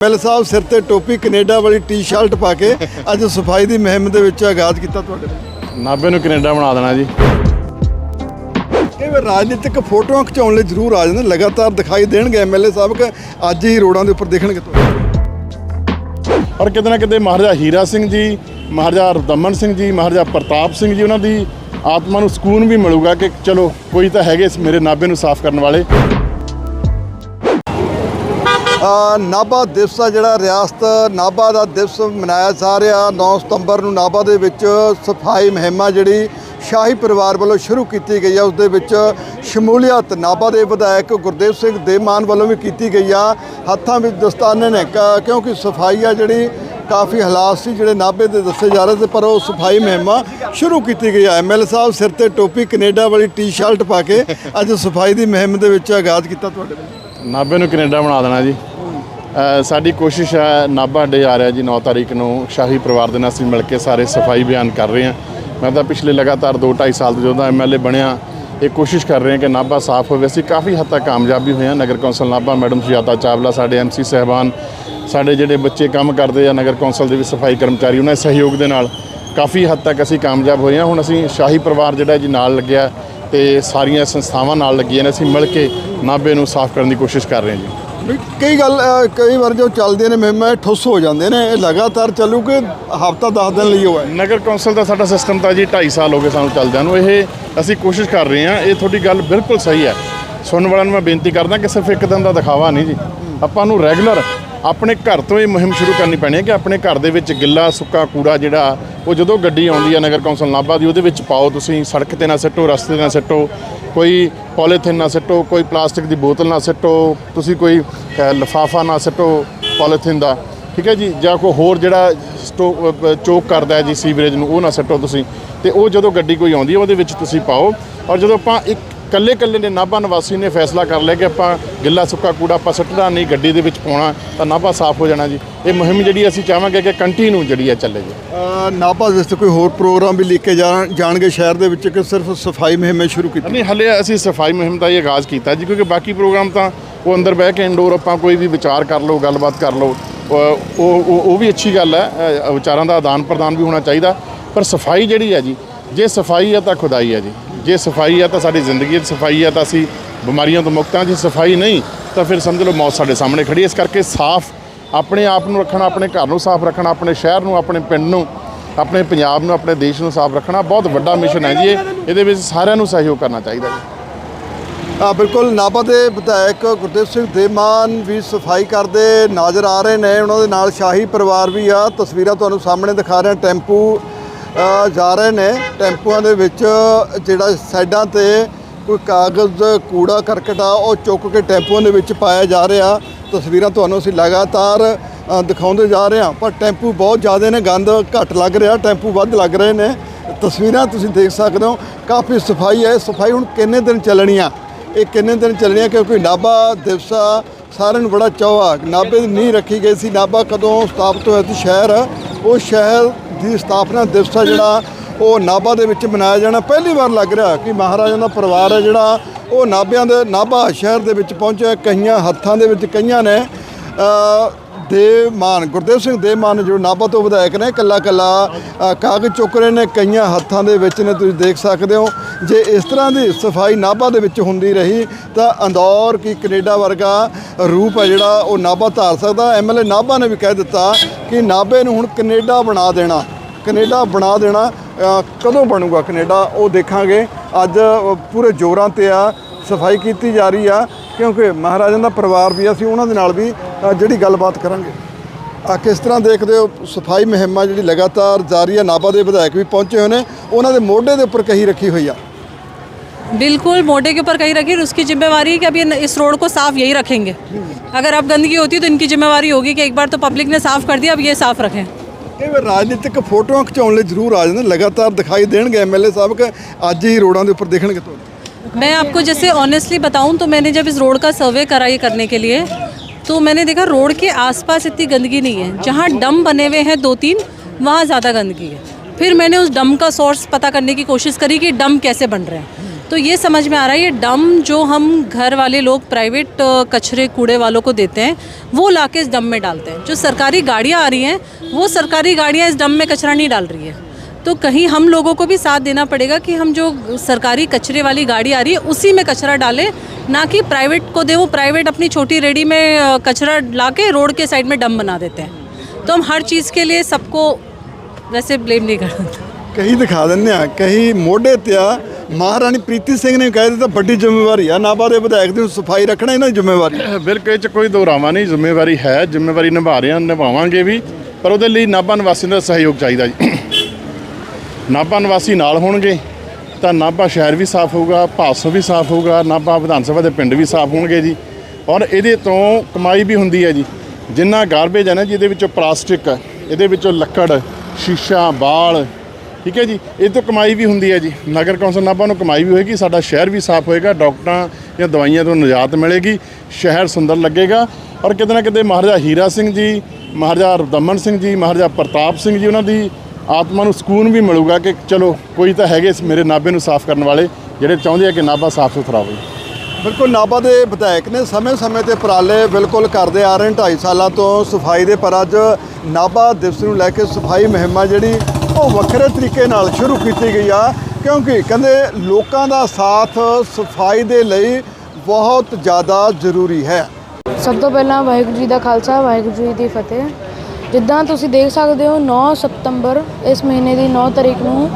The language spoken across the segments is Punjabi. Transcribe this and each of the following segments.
ਮਿਲ ਸਾਹਿਬ ਸਿਰ ਤੇ ਟੋਪੀ ਕੈਨੇਡਾ ਵਾਲੀ ਟੀ-ਸ਼ਰਟ ਪਾ ਕੇ ਅੱਜ ਸਫ਼ਾਈ ਦੀ ਮੁਹਿੰਮ ਦੇ ਵਿੱਚ ਆਗਾਜ਼ ਕੀਤਾ ਤੁਹਾਡੇ। ਨਾਭੇ ਨੂੰ ਕੈਨੇਡਾ ਬਣਾ ਦੇਣਾ ਜੀ। ਇਹ ਵੀ ਰਾਜਨੀਤਿਕ ਫੋਟੋਆਂ ਖਿਚਾਉਣ ਲਈ ਜ਼ਰੂਰ ਆ ਜਾਂਦੇ ਲਗਾਤਾਰ ਦਿਖਾਈ ਦੇਣਗੇ ਐਮਐਲਏ ਸਾਹਿਬ ਕਿ ਅੱਜ ਹੀ ਰੋਡਾਂ ਦੇ ਉੱਪਰ ਦੇਖਣਗੇ ਤੁਹਾਨੂੰ ਪਰ ਕਿਤੇ ਨਾ ਕਿਤੇ ਮਹਾਰਾਜਾ ਹੀਰਾ ਸਿੰਘ ਜੀ ਮਹਾਰਾਜਾ ਰਦਮਨ ਸਿੰਘ ਜੀ ਮਹਾਰਾਜਾ ਪ੍ਰਤਾਪ ਸਿੰਘ ਜੀ ਉਹਨਾਂ ਦੀ ਆਤਮਾ ਨੂੰ ਸਕੂਨ ਵੀ ਮਿਲੂਗਾ ਕਿ ਚਲੋ ਕੋਈ ਤਾਂ ਹੈਗੇ ਇਸ ਮੇਰੇ ਨਾਭੇ ਨੂੰ ਸਾਫ਼ ਕਰਨ ਵਾਲੇ। ਨਾਭਾ ਦਿਵਸ ਆ ਜਿਹੜਾ ਰਿਆਸਤ, ਨਾਭਾ ਦਾ ਦਿਵਸ ਮਨਾਇਆ ਜਾ ਰਿਹਾ। 9 ਸਤੰਬਰ ਨੂੰ ਨਾਭਾ ਦੇ ਵਿੱਚ ਸਫ਼ਾਈ ਮੁਹਿੰਮਾਂ ਜਿਹੜੀ ਸ਼ਾਹੀ ਪਰਿਵਾਰ ਵੱਲੋਂ ਸ਼ੁਰੂ ਕੀਤੀ ਗਈ ਆ। ਉਸ ਦੇ ਵਿੱਚ ਸ਼ਮੂਲੀਅਤ ਨਾਭਾ ਦੇ ਵਿਧਾਇਕ ਗੁਰਦੇਵ ਸਿੰਘ ਦੇਮਾਨ ਵੱਲੋਂ ਵੀ ਕੀਤੀ ਗਈ ਆ। ਹੱਥਾਂ ਵਿੱਚ ਦਸਤਾਨੇ ਨੇ, ਕ- ਕਿਉਂਕਿ ਸਫ਼ਾਈ ਆ ਜਿਹੜੀ ਕਾਫੀ ਹਾਲਾਤ ਸੀ ਜਿਹੜੇ ਨਾਭੇ ਦੇ ਦੱਸੇ ਜਾ ਰਹੇ ਸੀ, ਪਰ ਉਹ ਸਫ਼ਾਈ ਮੁਹਿੰਮਾਂ ਸ਼ੁਰੂ ਕੀਤੀ ਗਈ ਆ। ਐਮਐਲ ਸਾਹਿਬ ਸਿਰ ਤੇ ਟੋਪੀ, ਕੈਨੇਡਾ ਵਾਲੀ ਟੀ-ਸ਼ਰਟ ਪਾ ਕੇ ਅੱਜ ਸਫ਼ਾਈ ਦੀ ਮੁਹਿੰਮ ਦੇ ਵਿੱਚ ਆਗਾਜ਼ ਕੀਤਾ ਤੁਹਾਡੇ ਨਾਭੇ ਨੂੰ ਕੈਨੇਡਾ ਬਣਾ ਦੇਣਾ ਜੀ। ਸਾਡੀ ਕੋਸ਼ਿਸ਼ ਹੈ ਨਾਭਾ ਡੇ ਆ ਰਿਹਾ ਜੀ 9 ਤਾਰੀਖ ਨੂੰ ਸ਼ਾਹੀ ਪਰਿਵਾਰ ਦੇ ਨਾਲ ਅਸੀਂ ਮਿਲ ਕੇ ਸਾਰੇ ਸਫ਼ਾਈ ਬਿਆਨ ਕਰ ਰਹੇ ਹਾਂ। ਮੈਂ ਤਾਂ ਪਿਛਲੇ ਲਗਾਤਾਰ 2.5 ਸਾਲ ਤੋਂ ਜਦੋਂ ਦਾ ਐਮਐਲਏ ਬਣਿਆ, ਇਹ ਕੋਸ਼ਿਸ਼ ਕਰ ਰਹੇ ਹਾਂ ਕਿ ਨਾਭਾ ਸਾਫ਼ ਹੋਵੇ। ਅਸੀਂ ਕਾਫੀ ਹੱਦ ਤੱਕ ਕਾਮਯਾਬ ਵੀ ਹੋਏ ਹਾਂ। ਨਗਰ ਕੌਂਸਲ ਨਾਭਾ ਮੈਡਮ ਸੁਜਾਤਾ ਚਾਵਲਾ, ਸਾਡੇ ਐਮਸੀ ਸਹਿਬਾਨ, ਸਾਡੇ ਜਿਹੜੇ ਬੱਚੇ ਕੰਮ ਕਰਦੇ ਆ ਨਗਰ ਕੌਂਸਲ ਦੇ ਵਿੱਚ ਸਫ਼ਾਈ ਕਰਮਚਾਰੀ, ਉਹਨਾਂ ਦੇ ਸਹਿਯੋਗ ਦੇ ਨਾਲ ਕਾਫੀ ਹੱਦ ਤੱਕ ਅਸੀਂ ਕਾਮਯਾਬ ਹੋਏ ਹਾਂ। ਹੁਣ ਅਸੀਂ ਸ਼ਾਹੀ ਪਰਿਵਾਰ ਜਿਹੜਾ ਜੀ ਨਾਲ ਲੱਗਿਆ ਤੇ ਸਾਰੀਆਂ ਸੰਸਥਾਵਾਂ ਨਾਲ ਲੱਗੀਆਂ ਨੇ, ਅਸੀਂ ਮਿਲ ਕੇ ਨਾਭੇ ਨੂੰ ਸਾਫ਼ ਕਰਨ ਦੀ ਕੋਸ਼ਿਸ਼ ਕਰ ਰਹੇ ਹਾਂ ਜੀ। ਵੀ ਕਈ ਗੱਲ ਅ, ਕਈ ਵਾਰ ਜੋ ਚੱਲਦੇ ਨੇ ਮੁਹਿੰਮਾਂ ਇਹ ਠੁੱਸ ਹੋ ਜਾਂਦੇ ਨੇ। ਇਹ ਲਗਾਤਾਰ ਚੱਲੂਗੇ ਹਫਤਾ 10 ਦਿਨ ਲਈ ਹੋਇਆ ਨਗਰ ਕੌਂਸਲ ਦਾ ਸਾਡਾ ਸਿਸਟਮ ਤਾਂ ਜੀ 2.5 ਸਾਲ ਹੋ ਗਏ ਸਾਨੂੰ ਚੱਲਦਿਆਂ ਨੂੰ। ਇਹ ਅਸੀਂ ਕੋਸ਼ਿਸ਼ ਕਰ ਰਹੇ ਹਾਂ ਇਹ ਤੁਹਾਡੀ ਗੱਲ ਬਿਲਕੁਲ ਸਹੀ ਹੈ। ਸੁਣਨ ਵਾਲਿਆਂ ਨੂੰ ਮੈਂ ਬੇਨਤੀ ਕਰਦਾ ਕਿ ਸਿਰਫ ਇੱਕ ਦਿਨ ਦਾ ਦਿਖਾਵਾ ਨਹੀਂ ਜੀ। ਆਪਾਂ ਨੂੰ ਰੈਗੂਲਰ ਆਪਣੇ ਘਰ ਤੋਂ ਇਹ ਮੁਹਿੰਮ ਸ਼ੁਰੂ ਕਰਨੀ ਪੈਣੀ ਹੈ ਕਿ ਆਪਣੇ ਘਰ ਦੇ ਵਿੱਚ ਗਿੱਲਾ ਸੁੱਕਾ ਕੂੜਾ ਜਿਹੜਾ ਉਹ ਜਦੋਂ ਗੱਡੀ ਆਉਂਦੀ ਹੈ ਨਗਰ ਕੌਂਸਲ ਨਾਭਾ ਦੀ ਉਹਦੇ ਵਿੱਚ ਪਾਓ ਤੁਸੀਂ ਸੜਕ ਤੇ ਨਾ ਸਿੱਟੋ ਰਸਤੇ ਤੇ ਨਾ ਸਿੱਟੋ ਕੋਈ ਪੋਲੀਥੀਨ ਨਾ ਸਿੱਟੋ ਕੋਈ ਪਲਾਸਟਿਕ ਦੀ ਬੋਤਲ ਨਾ ਸਿੱਟੋ ਤੁਸੀਂ ਕੋਈ ਅ, ਲਿਫਾਫਾ ਨਾ ਸਿੱਟੋ ਪੋਲੀਥੀਨ ਦਾ ਠੀਕ ਹੈ ਜੀ? ਜਾਂ ਕੋਈ ਹੋਰ ਜਿਹੜਾ ਸਟੋ ਚੋਕ ਕਰਦਾ ਹੈ ਜੀ ਸੀਵਰੇਜ ਨੂੰ ਉਹ ਨਾ ਸੱਟੋ ਤੁਸੀਂ। ਤੇ ਉਹ ਜਦੋਂ ਗੱਡੀ ਕੋਈ ਆਉਂਦੀ ਹੈ ਉਹਦੇ ਵਿੱਚ ਤੁਸੀਂ ਪਾਓ। ਔਰ ਜਦੋਂ ਆਪਾਂ ਇੱਕ ਕੱਲੇ ਕੱਲੇ ਨੇ ਨਾਭਾ ਨਿਵਾਸੀ ਨੇ ਫੈਸਲਾ ਕਰ ਲਿਆ ਕਿ ਆਪਾਂ ਗਿੱਲਾ ਸੁੱਕਾ ਕੂੜਾ ਆਪਾਂ ਸੱਟਣਾ ਨਹੀਂ ਗੱਡੀ ਦੇ ਵਿੱਚ ਪਾਉਣਾ ਤਾਂ ਨਾਭਾ ਸਾਫ਼ ਹੋ ਜਾਣਾ ਜੀ। ਇਹ ਮੁਹਿੰਮ ਜਿਹੜੀ ਅਸੀਂ ਚਾਹਾਂਗੇ ਕਿ ਕੰਟੀਨਿਊ ਜਿਹੜੀ ਹੈ ਚੱਲੇ ਜੀ। ਨਾਭਾ ਦੇ ਵਿੱਚ ਕੋਈ ਹੋਰ ਪ੍ਰੋਗਰਾਮ ਵੀ ਲਿਖ ਕੇ ਜਾਣ- ਜਾਣਗੇ ਸ਼ਹਿਰ ਦੇ ਵਿੱਚ ਕਿ ਸਿਰਫ ਸਫ਼ਾਈ ਮੁਹਿੰਮ ਸ਼ੁਰੂ ਕੀਤੀ? ਨਹੀਂ ਹਲੇ ਅਸੀਂ ਸਫ਼ਾਈ ਮੁਹਿੰਮ ਦਾ ਇਹ ਆਗਾਜ਼ ਕੀਤਾ ਜੀ ਕਿਉਂਕਿ ਬਾਕੀ ਪ੍ਰੋਗਰਾਮ ਤਾਂ ਉਹ ਅੰਦਰ ਬਹਿ ਕੇ ਇੰਡੋਰ ਆਪਾਂ ਕੋਈ ਵੀ ਵਿਚਾਰ ਕਰ ਲਓ ਗੱਲਬਾਤ ਕਰ ਲਓ ਉਹ ਉਹ ਵੀ ਅੱਛੀ ਗੱਲ ਹੈ ਵਿਚਾਰਾਂ ਦਾ ਆਦਾਨ ਪ੍ਰਦਾਨ ਵੀ ਹੋਣਾ ਚਾਹੀਦਾ। ਪਰ ਸਫ਼ਾਈ ਜਿਹੜੀ ਹੈ ਜੀ ਜੇ ਸਫ਼ਾਈ ਹੈ ਤਾਂ ਖੁਦਾਈ ਹੈ ਜੀ। ਜੇ ਸਫ਼ਾਈ ਆ ਤਾਂ ਸਾਡੀ ਜ਼ਿੰਦਗੀ ਦੀ ਸਫ਼ਾਈ ਆ ਤਾਂ ਅਸੀਂ ਬਿਮਾਰੀਆਂ ਤੋਂ ਮੁਕਤ ਹਾਂ। ਜੇ ਸਫ਼ਾਈ ਨਹੀਂ, ਤਾਂ ਫਿਰ ਸਮਝ ਲਓ ਮੌਤ ਸਾਡੇ ਸਾਹਮਣੇ ਖੜੀ ਇਸ ਕਰਕੇ ਸਾਫ਼ ਆਪਣੇ ਆਪ ਨੂੰ ਰੱਖਣਾ, ਆਪਣੇ ਘਰ ਨੂੰ ਸਾਫ਼ ਰੱਖਣਾ, ਆਪਣੇ ਸ਼ਹਿਰ ਨੂੰ, ਆਪਣੇ ਪਿੰਡ ਨੂੰ, ਆਪਣੇ ਪੰਜਾਬ ਨੂੰ, ਆਪਣੇ ਦੇਸ਼ ਨੂੰ ਸਾਫ਼ ਰੱਖਣਾ ਬਹੁਤ ਵੱਡਾ ਮਿਸ਼ਨ ਹੈ ਜੀ ਇਹ। ਇਹਦੇ ਵਿੱਚ ਸਾਰਿਆਂ ਨੂੰ ਸਹਿਯੋਗ ਕਰਨਾ ਚਾਹੀਦਾ ਜੀ। ਆ ਬਿਲਕੁਲ ਨਾਭਾ ਦੇ ਵਿਧਾਇਕ ਗੁਰਦੇਵ ਸਿੰਘ ਦੇਮਾਨ ਵੀ ਸਫ਼ਾਈ ਕਰਦੇ ਨਜ਼ਰ ਆ ਰਹੇ ਨੇ। ਉਹਨਾਂ ਦੇ ਨਾਲ ਸ਼ਾਹੀ ਪਰਿਵਾਰ ਵੀ ਆ। ਤਸਵੀਰਾਂ ਤੁਹਾਨੂੰ ਸਾਹਮਣੇ ਦਿਖਾ ਰਹੇ ਟੈਂਪੂ ਜਾ ਰਹੇ ਨੇ ਟੈਂਪੂਆਂ ਦੇ ਵਿੱਚ, ਜਿਹੜਾ ਸਾਈਡਾਂ ਤੇ ਕੋਈ ਕਾਗਜ਼, ਕੂੜਾ, ਕਰਕਟ ਆ, ਉਹ ਚੁੱਕ ਕੇ ਟੈਂਪੂਆਂ ਦੇ ਵਿੱਚ ਪਾਇਆ ਜਾ ਰਿਹਾ। ਤਸਵੀਰਾਂ ਤੁਹਾਨੂੰ ਅਸੀਂ ਲਗਾਤਾਰ ਦਿਖਾਉਂਦੇ ਜਾ ਰਹੇ ਹਾਂ। ਪਰ ਟੈਂਪੂ ਬਹੁਤ ਜ਼ਿਆਦਾ ਨੇ, ਗੰਦ ਘੱਟ ਲੱਗ ਰਿਹਾ, ਟੈਂਪੂ ਵੱਧ ਲੱਗ ਰਹੇ ਨੇ। ਤਸਵੀਰਾਂ ਤੁਸੀਂ ਦੇਖ ਸਕਦੇ ਹੋ, ਕਾਫੀ ਸਫ਼ਾਈ ਹੈ। ਸਫ਼ਾਈ ਹੁਣ ਕਿੰਨੇ ਦਿਨ ਚੱਲਣੀ ਆ? ਇਹ ਕਿੰਨੇ ਦਿਨ ਚੱਲਣੀ ਆ? ਕਿਉਂਕਿ ਨਾਭਾ, ਦਿਵਸਾ ਸਾਰਿਆਂ ਨੂੰ ਬੜਾ ਚਾਅ ਆ। ਨਾਭੇ ਦੀ ਨੀਂਹ ਰੱਖੀ ਗਈ ਸੀ। ਨਾਭਾ ਕਦੋਂ ਸਥਾਪਿਤ ਹੋਇਆ ਸੀ ਸ਼ਹਿਰ? ਉਹ ਸ਼ਹਿਰ ਦੀ ਸਥਾਪਨਾ ਦਿਵਸ ਆ ਜਿਹੜਾ, ਉਹ ਨਾਭਾ ਦੇ ਵਿੱਚ ਮਨਾਇਆ ਜਾਣਾ ਪਹਿਲੀ ਵਾਰ ਲੱਗ ਰਿਹਾ ਕਿ ਮਹਾਰਾਜਾ ਦਾ ਪਰਿਵਾਰ ਹੈ ਜਿਹੜਾ, ਉਹ ਨਾਭਿਆਂ ਦੇ, ਨਾਭਾ ਸ਼ਹਿਰ ਦੇ ਵਿੱਚ ਪਹੁੰਚਿਆ, ਕਈਆਂ ਹੱਥਾਂ ਦੇ ਵਿੱਚ ਕਈਆਂ ਨੇ ਦੇਵ ਮਾਨ ਗੁਰਦੇਵ ਸਿੰਘ ਦੇਵ ਮਾਨ ਜੋ ਨਾਭਾ ਤੋਂ ਵਿਧਾਇਕ ਨੇ ਕੱਲਾ ਕੱਲਾ ਕਾਗਜ਼ ਚੁੱਕ ਰਹੇ ਨੇ ਕਈਆਂ ਹੱਥਾਂ ਦੇ ਵਿੱਚ ਨੇ ਤੁਸੀਂ ਦੇਖ ਸਕਦੇ ਹੋ। ਜੇ ਇਸ ਤਰ੍ਹਾਂ ਦੀ ਸਫ਼ਾਈ ਨਾਭਾ ਦੇ ਵਿੱਚ ਹੁੰਦੀ ਰਹੀ ਤਾਂ ਅੰਦੌਰ ਕੀ ਕੈਨੇਡਾ ਵਰਗਾ ਰੂਪ ਹੈ ਜਿਹੜਾ ਉਹ ਨਾਭਾ ਧਾਰ ਸਕਦਾ। ਐਮਐਲਏ ਨਾਭਾ ਨੇ ਵੀ ਕਹਿ ਦਿੱਤਾ ਕਿ ਨਾਭੇ ਨੂੰ ਹੁਣ ਕੈਨੇਡਾ ਬਣਾ ਦੇਣਾ ਕੈਨੇਡਾ ਬਣਾ ਦੇਣਾ ਕਦੋਂ ਬਣੂਗਾ ਕੈਨੇਡਾ ਉਹ ਦੇਖਾਂਗੇ। ਅੱਜ ਪੂਰੇ ਜ਼ੋਰਾਂ ਤੇ ਆ ਸਫ਼ਾਈ ਕੀਤੀ ਜਾ ਰਹੀ ਆ ਕਿਉਂਕਿ ਮਹਾਰਾਜਾ ਦਾ ਪਰਿਵਾਰ ਵੀ ਆ, ਅਸੀਂ ਉਹਨਾਂ ਦੇ ਨਾਲ ਵੀ ਜਿਹੜੀ ਗੱਲਬਾਤ ਕਰਾਂਗੇ ਆ ਕਿਸ ਤਰ੍ਹਾਂ ਦੇਖਦੇ ਹੋ ਸਫਾਈ ਮੁਹਿੰਮਾਂ ਜਿਹੜੀ ਲਗਾਤਾਰ ਜਾਰੀ ਆ ਨਾਭਾ ਦੇ ਵਿਧਾਇਕ ਵੀ ਪਹੁੰਚੇ ਹੋਏ ਨੇ ਉਹਨਾਂ ਦੇ ਮੋਢੇ ਦੇ ਉੱਪਰ ਕਹੀ ਰੱਖੀ ਹੋਈ ਆ बिल्कुल मोटे के ऊपर कहीं रखी और उसकी जिम्मेवारी है कि अब ये इस रोड को साफ यही रखेंगे अगर अब गंदगी होती है तो इनकी जिम्मेवारी होगी कि एक बार तो पब्लिक ने साफ कर दिया अब ये साफ रखें ਇਹ ਵੀ ਰਾਜਨੀਤਿਕ ਫੋਟੋਆਂ ਖਿਚਾਉਣ ਲਈ ਜ਼ਰੂਰ ਆ ਜਾਂਦੇ ਨੇ, ਲਗਾਤਾਰ ਦਿਖਾਈ ਦੇਣਗੇ ਐਮਐਲਏ ਸਾਹਿਬ ਕਿ ਅੱਜ ਹੀ ਰੋਡਾਂ ਦੇ ਉੱਪਰ ਦੇਖਣਗੇ ਤੁਹਾਨੂੰ मैं आपको जैसे ऑनेस्टली बताऊं तो मैंने जब इस रोड का सर्वे करा ये करने के लिए तो मैंने देखा रोड के आसपास इतनी गंदगी नहीं है। जहाँ डम बने हुए हैं दो तीन, वहाँ ज़्यादा गंदगी है। फिर मैंने उस डम का सोर्स पता करने की कोशिश करी कि डम कैसे बन रहे हैं। तो ये समझ में आ रहा है, ये डम जो हम घर वाले लोग प्राइवेट कचरे, कूड़े वालों को देते हैं, वो ला के इस डम में डालते हैं। जो सरकारी गाड़ियाँ आ रही हैं, वो सरकारी गाड़ियाँ इस डम में कचरा नहीं डाल रही है। तो कहीं हम लोगों को भी साथ देना पड़ेगा कि हम जो सरकारी कचरे वाली गाड़ी आ रही है उसी में कचरा डालें ना कि प्राइवेट को दे वो प्राइवेट अपनी छोटी रेडी में अ, कचरा ला के रोड के साइड में डम बना देते हैं तो हम हर चीज़ के लिए सबको वैसे ब्लेम नहीं कर सकते ਕਹੀ ਦਿਖਾ ਦਿੰਦੇ ਆ ਕਹੀ ਮੋਢੇ ਤੇ ਆ ਮਹਾਰਾਣੀ ਪ੍ਰੀਤੀ ਸਿੰਘ ਨੇ ਕਹਿ ਦਿੱਤਾ ਵੱਡੀ ਜ਼ਿੰਮੇਵਾਰੀ ਆ ਨਾਭਾ ਦੇ ਵਿਧਾਇਕ ਦੀ ਸਫਾਈ ਰੱਖਣਾ ਇਹਨਾਂ ਦੀ ਜ਼ਿੰਮੇਵਾਰੀ ਹੈ। ਬਿਲਕੁਲ ਇਹ ਚ ਕੋਈ ਦੋਰਾਵਾ ਨਹੀਂ ਜ਼ਿੰਮੇਵਾਰੀ ਹੈ ਜ਼ਿੰਮੇਵਾਰੀ ਨਿਭਾ ਰਹੇ ਹਾਂ ਨਿਭਾਵਾਂਗੇ ਵੀ ਪਰ ਉਹਦੇ ਲਈ ਨਾਭਾ ਨਿਵਾਸੀਆਂ ਦਾ ਸਹਿਯੋਗ ਚਾਹੀਦਾ ਜੀ ਨਾਭਾ ਨਿਵਾਸੀ ਨਾਲ ਹੋਣਗੇ, ਤਾਂ ਨਾਭਾ ਸ਼ਹਿਰ ਵੀ ਸਾਫ਼ ਹੋਊਗਾ ਭਾਸੋ ਵੀ ਸਾਫ਼ ਹੋਊਗਾ, ਨਾਭਾ ਵਿਧਾਨ ਸਭਾ ਦੇ ਪਿੰਡ ਵੀ ਸਾਫ਼ ਹੋਣਗੇ ਜੀ। ਔਰ ਇਹਦੇ ਤੋਂ ਕਮਾਈ ਵੀ ਹੁੰਦੀ ਹੈ ਜੀ। ਜਿੰਨਾ ਗਾਰਬੇਜ ਹੈ ਨਾ ਜੀ, ਇਹਦੇ ਵਿੱਚੋਂ ਪਲਾਸਟਿਕ, ਇਹਦੇ ਵਿੱਚੋਂ ਲੱਕੜ, ਸ਼ੀਸ਼ਾ ਬਾਲ ਠੀਕ ਹੈ ਜੀ, ਇਹ ਤੋਂ ਕਮਾਈ ਵੀ ਹੁੰਦੀ ਹੈ ਜੀ। ਨਗਰ ਕੌਂਸਲ ਨਾਭਾ ਨੂੰ ਕਮਾਈ ਵੀ ਹੋਏਗੀ, ਸਾਡਾ ਸ਼ਹਿਰ ਵੀ ਸਾਫ਼ ਹੋਏਗਾ, ਡਾਕਟਰਾਂ ਜਾਂ ਦਵਾਈਆਂ ਤੋਂ ਨਿਜਾਤ ਮਿਲੇਗੀ, ਸ਼ਹਿਰ ਸੁੰਦਰ ਲੱਗੇਗਾ। ਔਰ ਕਿਤੇ ਨਾ ਕਿਤੇ ਮਹਾਰਾਜਾ ਹੀਰਾ ਸਿੰਘ ਜੀ, ਮਹਾਰਾਜਾ ਰਦਮਨ ਸਿੰਘ ਜੀ, ਮਹਾਰਾਜਾ ਪ੍ਰਤਾਪ ਸਿੰਘ ਜੀ, ਉਹਨਾਂ ਦੀ ਆਤਮਾ ਨੂੰ ਸਕੂਨ ਵੀ ਮਿਲੂਗਾ ਕਿ ਚਲੋ ਕੋਈ ਤਾਂ ਹੈਗੇ ਇਸ ਮੇਰੇ ਨਾਭੇ ਨੂੰ ਸਾਫ਼ ਕਰਨ ਵਾਲੇ ਜਿਹੜੇ ਚਾਹੁੰਦੇ ਆ ਕਿ ਨਾਭਾ ਸਾਫ਼ ਸੁਥਰਾ ਹੋਵੇ। ਬਿਲਕੁਲ ਨਾਭਾ ਦੇ ਵਿਧਾਇਕ ਨੇ ਸਮੇਂ-ਸਮੇਂ ਤੇ ਉਪਰਾਲੇ ਬਿਲਕੁਲ ਕਰਦੇ ਆ ਰਹੇ ਨੇ। 2.5 ਸਾਲਾਂ ਤੋਂ ਸਫ਼ਾਈ ਦੇ ਪਰ ਅੱਜ ਨਾਭਾ ਦਿਵਸ ਨੂੰ ਲੈ ਕੇ ਸਫ਼ਾਈ ਮੁਹਿੰਮ ਆ ਜਿਹੜੀ ਉਹ ਵੱਖਰੇ ਤਰੀਕੇ ਨਾਲ ਸ਼ੁਰੂ ਕੀਤੀ ਗਈ ਆ। ਕਿਉਂਕਿ ਕਹਿੰਦੇ ਲੋਕਾਂ ਦਾ ਸਾਥ ਸਫ਼ਾਈ ਦੇ ਲਈ ਬਹੁਤ ਜ਼ਿਆਦਾ ਜ਼ਰੂਰੀ ਹੈ। ਸਭ ਤੋਂ ਪਹਿਲਾਂ ਵਾਹਿਗੁਰੂ ਜੀ ਦਾ ਖਾਲਸਾ ਵਾਹਿਗੁਰੂ ਜੀ ਦੀ ਫਤਿਹ। ਜਿੱਦਾਂ ਤੁਸੀਂ ਦੇਖ ਸਕਦੇ ਹੋ 9 ਸਤੰਬਰ ਇਸ ਮਹੀਨੇ ਦੀ 9 ਤਾਰੀਖ ਨੂੰ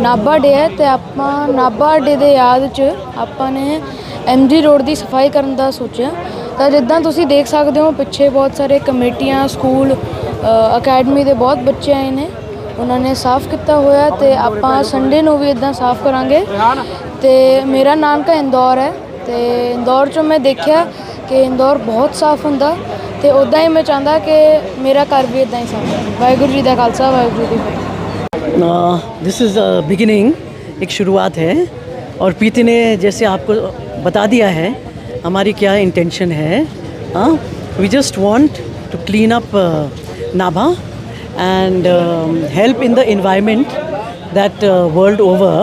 ਨਾਭਾ ਡੇ ਹੈ ਤੇ ਆਪਾਂ ਨਾਭਾ ਡੇ ਦੇ ਯਾਦ 'ਚ ਆਪਾਂ ਨੇ ਐਮਜੀ ਰੋਡ ਦੀ ਸਫ਼ਾਈ ਕਰਨ ਦਾ ਸੋਚਿਆ। ਤਾਂ ਜਿੱਦਾਂ ਤੁਸੀਂ ਦੇਖ ਸਕਦੇ ਹੋ, ਪਿੱਛੇ ਬਹੁਤ ਸਾਰੇ ਕਮੇਟੀਆਂ, ਸਕੂਲ ਅਕੈਡਮੀ ਦੇ ਬਹੁਤ ਬੱਚੇ ਆਏ ਨੇ। ਉਹਨਾਂ ਨੇ ਸਾਫ਼ ਕੀਤਾ ਹੋਇਆ ਤੇ ਆਪਾਂ ਸੰਡੇ ਨੂੰ ਵੀ ਇਦਾਂ ਸਾਫ਼ ਕਰਾਂਗੇ। ਤੇ ਮੇਰਾ ਨਾਮ ਨਾਨਕਾ ਇੰਦੌਰ ਹੈ ਤੇ ਇੰਦੌਰ 'ਚੋਂ ਮੈਂ ਦੇਖਿਆ ਕਿ ਇੰਦੌਰ ਬਹੁਤ ਸਾਫ਼ ਹੁੰਦਾ। ਤੇ ਉਦਾਂ ਹੀ ਮੈਂ ਚਾਹੁੰਦਾ ਕਿ ਮੇਰਾ ਘਰ ਵੀ ਇਦਾਂ ਹੀ ਸਾਫ਼ ਹੋਵੇ ਵਾਹਿਗੁਰੂ ਜੀ ਦਾ ਖਾਲਸਾ ਵਾਹਿਗੁਰੂ ਜੀ ਦੀ ਫਤਿਹ दिस इज़ बिगिनिंग एक शुरुआत है और प्रीति ने जैसे आपको बता दिया है हमारी क्या इंटेंशन है we just want to clean up Nabha and help in the environment that uh, world over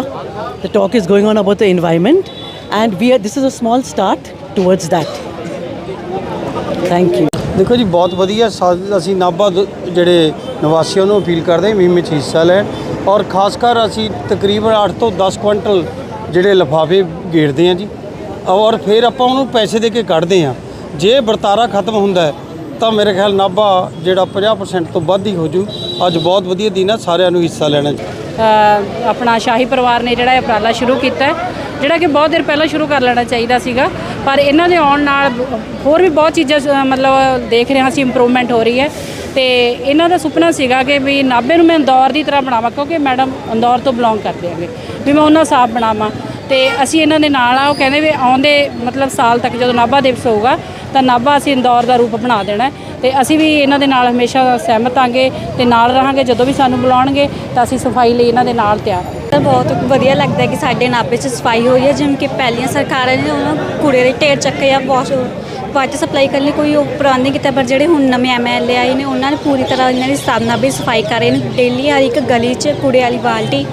the talk is going on about the environment and we are this is a small start towards that thank you ਦੇਖੋ ਜੀ, ਬਹੁਤ ਵਧੀਆ ਸਾ- ਅਸੀਂ ਨਾਭਾ ਦ- ਜਿਹੜੇ ਨਿਵਾਸੀਆਂ ਨੂੰ ਅਪੀਲ ਕਰਦੇ ਹਾਂ ਮੁਹਿੰਮ ਵਿੱਚ ਹਿੱਸਾ ਲੈਣ। ਔਰ ਖਾਸ ਕਰ ਅਸੀਂ ਤਕਰੀਬਨ 8 ਤੋਂ 10 ਕੁਇੰਟਲ ਜਿਹੜੇ ਲਿਫਾਫੇ ਗੇੜਦੇ ਹਾਂ ਜੀ। ਔਰ ਫਿਰ ਆਪਾਂ ਉਹਨੂੰ ਪੈਸੇ ਦੇ ਕੇ ਕੱਢਦੇ ਹਾਂ। ਜੇ ਵਰਤਾਰਾ ਖਤਮ ਹੁੰਦਾ ਹੈ, ਤਾਂ ਮੇਰੇ ਖਿਆਲ ਨਾਭਾ ਜਿਹੜਾ 50% ਤੋਂ ਵੱਧ ਹੀ ਹੋ ਜੂ ਅੱਜ ਬਹੁਤ ਵਧੀਆ ਦਿਨ ਆ, ਸਾਰਿਆਂ ਨੂੰ ਹਿੱਸਾ ਲੈਣਾ ਚਾਹੀਦਾ ਆਪਣਾ ਸ਼ਾਹੀ ਪਰਿਵਾਰ ਨੇ ਜਿਹੜਾ ਇਹ ਉਪਰਾਲਾ ਸ਼ੁਰੂ ਕੀਤਾ ਜਿਹੜਾ ਕਿ ਬਹੁਤ ਦੇਰ ਪਹਿਲਾਂ ਸ਼ੁਰੂ ਕਰ ਲੈਣਾ ਚਾਹੀਦਾ ਸੀਗਾ, ਪਰ ਇਹਨਾਂ ਦੇ ਆਉਣ ਨਾਲ ਹੋਰ ਵੀ ਬਹੁਤ ਚੀਜ਼ਾਂ ਮਤਲਬ ਦੇਖ ਰਹੇ ਹਾਂ ਅਸੀਂ ਇੰਪਰੂਵਮੈਂਟ ਹੋ ਰਹੀ ਹੈ। ਤੇ ਇਹਨਾਂ ਦਾ ਸੁਪਨਾ ਸੀਗਾ ਕਿ ਵੀ ਨਾਭੇ ਨੂੰ ਮੈਂ ਇੰਦੌਰ ਦੀ ਤਰ੍ਹਾਂ ਬਣਾਵਾਂ, ਕਿਉਂਕਿ ਮੈਡਮ ਇੰਦੌਰ ਤੋਂ ਬਿਲੋਂਗ ਕਰਦੇ ਹੈਗੇ, ਵੀ ਮੈਂ ਉਹਨਾਂ ਸਾਫ਼ ਬਣਾਵਾਂ। ਤੇ ਅਸੀਂ ਇਹਨਾਂ ਦੇ ਨਾਲ ਆ, ਉਹ ਕਹਿੰਦੇ ਵੀ ਆਉਂਦੇ, ਮਤਲਬ ਸਾਲ ਤੱਕ ਜਦੋਂ ਨਾਭਾ ਦਿਵਸ ਹੋਊਗਾ, ਤਾਂ ਨਾਭਾ ਅਸੀਂ ਇੰਦੌਰ ਦਾ ਰੂਪ ਬਣਾ ਦੇਣਾ ਹੈ। ਤੇ ਅਸੀਂ ਵੀ ਇਹਨਾਂ ਦੇ ਨਾਲ ਹਮੇਸ਼ਾ ਸਹਿਮਤ ਆਂਗੇ ਤੇ ਨਾਲ ਰਹਾਂਗੇ, ਜਦੋਂ ਵੀ ਸਾਨੂੰ ਬੁਲਾਉਣਗੇ, ਤਾਂ ਅਸੀਂ ਸਫ਼ਾਈ ਲਈ ਇਹਨਾਂ ਦੇ ਨਾਲ ਤਿਆਰ ਤਾਂ ਬਹੁਤ ਵਧੀਆ ਲੱਗਦਾ ਕਿ ਸਾਡੇ ਨਾਭੇ 'ਚ ਸਫ਼ਾਈ ਹੋਈ ਹੈ, ਜਿਵੇਂ ਕਿ ਪਹਿਲੀਆਂ ਸਰਕਾਰਾਂ ਨੇ ਉਹਨਾਂ ਕੂੜੇ ਦੇ ਢੇਰ ਚੱਕੇ ਆ ਵਾਸ ਵਾਟਰ ਸਪਲਾਈ ਕਰਨ ਲਈ ਕੋਈ ਉਪਰਾਨ ਨਹੀਂ ਕੀਤਾ, ਪਰ ਜਿਹੜੇ ਹੁਣ ਨਵੇਂ ਐਮਐਲਏ ਆਏ ਨੇ, ਉਹਨਾਂ ਨੇ ਪੂਰੀ ਤਰ੍ਹਾਂ ਇਹਨਾਂ ਦੀ ਸਾਧਨਾ ਵੀ ਸਫ਼ਾਈ ਕਰ ਰਹੇ ਨੇ। ਡੇਲੀ ਹਰ ਇੱਕ ਗਲੀ 'ਚ ਕੂੜੇ ਵਾਲੀ ਬਾਲਟੀ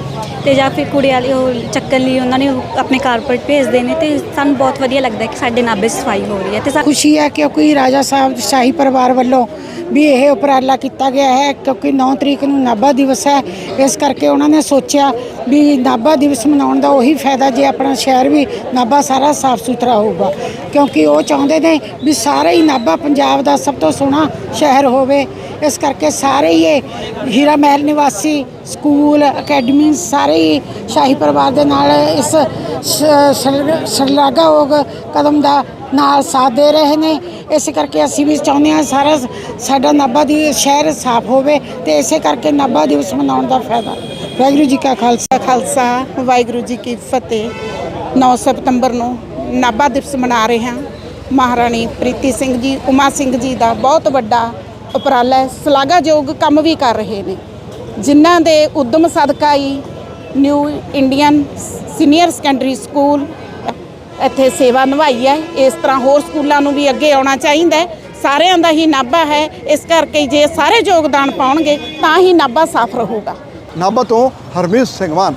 ਤੇ ਜਾਂ ਫਿਰ ਕੂੜੇ ਵਾਲੇ ਉਹ ਚੱਕਣ ਲਈ ਉਹਨਾਂ ਨੇ ਆਪਣੇ ਕਾਰਪੋਰੇਟ ਭੇਜਦੇ ਨੇ ਤੇ ਸਾਨੂੰ ਬਹੁਤ ਵਧੀਆ ਲੱਗਦਾ ਕਿ ਸਾਡੇ ਨਾਭੇ ਸਫ਼ਾਈ ਹੋ ਰਹੀ ਹੈ ਤੇ ਸਾ- ਖੁਸ਼ੀ ਹੈ ਕਿਉਂਕਿ ਰਾਜਾ ਸਾਹਿਬ ਸ਼ਾਹੀ ਪਰਿਵਾਰ ਵੱਲੋਂ ਵੀ ਇਹ ਉਪਰਾਲਾ ਕੀਤਾ ਗਿਆ ਹੈ, ਕਿਉਂਕਿ 9 ਤਰੀਕ ਨੂੰ ਨਾਭਾ ਦਿਵਸ ਹੈ। ਇਸ ਕਰਕੇ ਉਹਨਾਂ ਨੇ ਸੋਚਿਆ ਵੀ ਨਾਭਾ ਦਿਵਸ ਮਨਾਉਣ ਦਾ ਉਹੀ ਫਾਇਦਾ ਜੇ ਆਪਣਾ ਸ਼ਹਿਰ ਵੀ ਨਾਭਾ ਸਾਰਾ ਸਾਫ਼ ਸੁਥਰਾ ਹੋਊਗਾ। ਕਿਉਂਕਿ ਉਹ ਚਾਹੁੰਦੇ ਨੇ ਵੀ ਸਾਰੇ ਹੀ ਨਾਭਾ ਪੰਜਾਬ ਦਾ ਸਭ ਤੋਂ ਸੋਹਣਾ ਸ਼ਹਿਰ ਹੋਵੇ। ਇਸ ਕਰਕੇ ਸਾਰੇ ਹੀ ਇਹ ਹੀਰਾ ਮਹਿਲ ਨਿਵਾਸੀ, ਸਕੂਲ, ਅਕੈਡਮੀ ਸਾਰੇ ਹੀ ਸ਼ਾਹੀ ਪਰਿਵਾਰ ਦੇ ਨਾਲ ਇਸ ਸ਼- ਸ਼ਲਾਘਾਯੋਗ ਕਦਮ ਦਾ ਨਾਲ ਸਾਥ ਦੇ ਰਹੇ ਨੇ। ਇਸ ਕਰਕੇ ਅਸੀਂ ਵੀ ਚਾਹੁੰਦੇ ਹਾਂ ਸਾਰਾ ਸਾਡਾ ਨਾਭਾ ਦੀ ਸ਼ਹਿਰ ਸਾਫ਼ ਹੋਵੇ ਤੇ ਇਸੇ ਕਰਕੇ ਨਾਭਾ ਦਿਵਸ ਮਨਾਉਣ ਦਾ ਫਾਇਦਾ। ਵਾਹਿਗੁਰੂ ਜੀ ਕਾ ਖਾਲਸਾ। ਖਾਲਸਾ, ਵਾਹਿਗੁਰੂ ਜੀ ਕੀ ਫਤਿਹ। 9 ਸਤੰਬਰ ਨੂੰ ਨਾਭਾ ਦਿਵਸ ਮਨਾ ਰਹੇ ਹਾਂ। ਮਹਾਰਾਣੀ ਪ੍ਰੀਤੀ ਸਿੰਘ ਜੀ, ਉਮਾ ਸਿੰਘ ਜੀ ਦਾ ਬਹੁਤ ਵੱਡਾ ਉਪਰਾਲਾ ਸ਼ਲਾਘਾਯੋਗ ਕੰਮ ਵੀ ਕਰ ਰਹੇ ਨੇ। ਜਿਨ੍ਹਾਂ ਦੇ ਉਦਮ ਸਦਕਾ ਹੀ new Indian senior secondary school ਇੱਥੇ ਸੇਵਾ ਨਿਭਾਈ ਹੈ। ਇਸ ਤਰ੍ਹਾਂ ਹੋਰ ਸਕੂਲਾਂ ਨੂੰ ਵੀ ਅੱਗੇ ਆਉਣਾ ਚਾਹੀਦਾ ਹੈ। ਸਾਰਿਆਂ ਦਾ ਹੀ ਨਾਭਾ ਹੈ। ਇਸ ਕਰਕੇ ਜੇ ਸਾਰੇ ਯੋਗਦਾਨ ਪਾਉਣਗੇ ਤਾਂ ਹੀ ਨਾਭਾ ਸਾਫ਼ ਰਹੂਗਾ। ਨਾਭਾ ਤੋਂ ਹਰਮੀਤ ਸਿੰਘ ਮਾਨ।